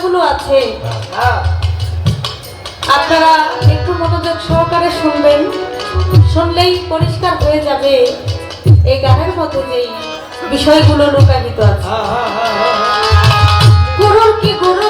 কথাগুলো আছে। হ্যাঁ। আপনারা একটু মনোযোগ সহকারে শুনবেন। শুনলেই পরিষ্কার হয়ে যাবে এই গানের মতো যেই বিষয়গুলো লুকায়িত আছে। হ্যাঁ, হ্যাঁ, গুরুর কি গুরু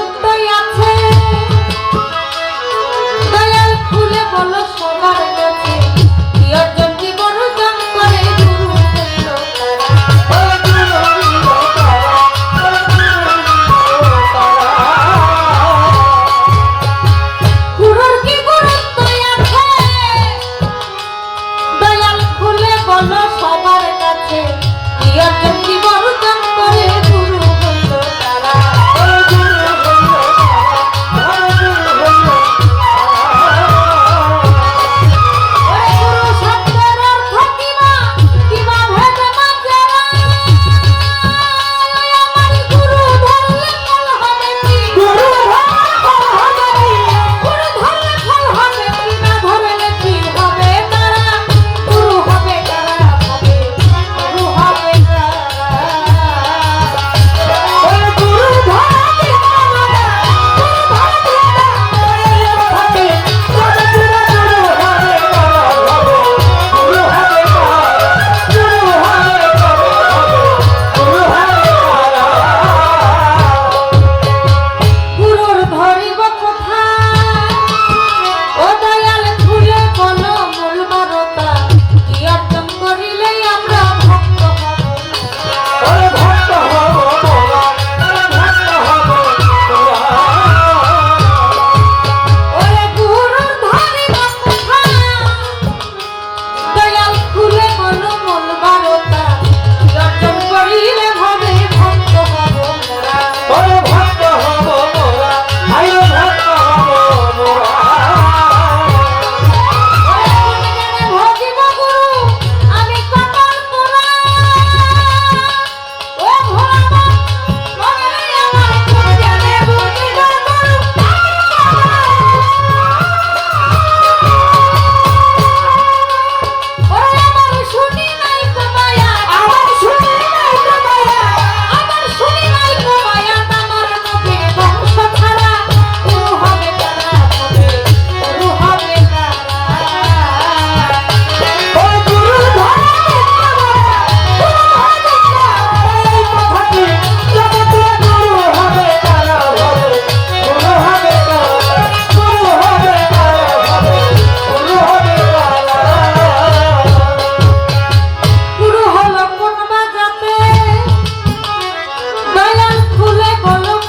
color.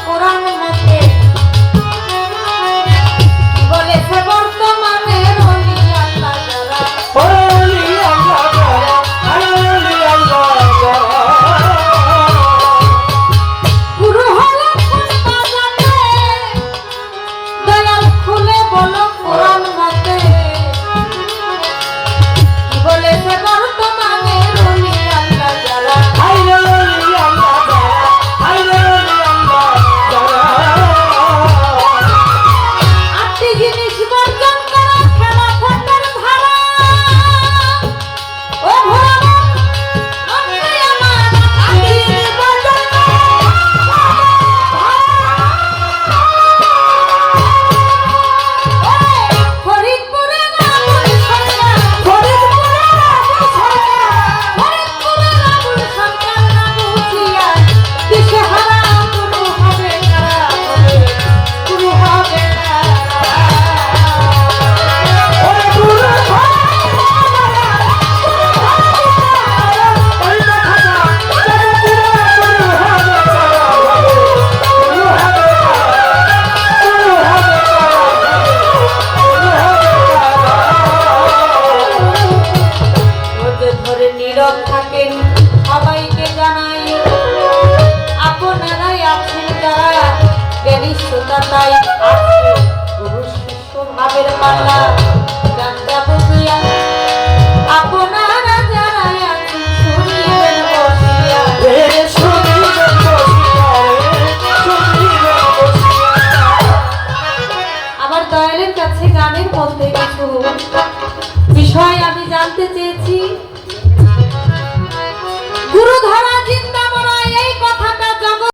যে নীরব থাকেন। সবাইকে জানাই আপনারাই আছেন যারা জ্ঞানী শ্রোতা তাই ভাবের পাল্লা আমার দয়ালের কাছে গানের মধ্যে কিছু বিষয় আমি জানতে চেয়েছি।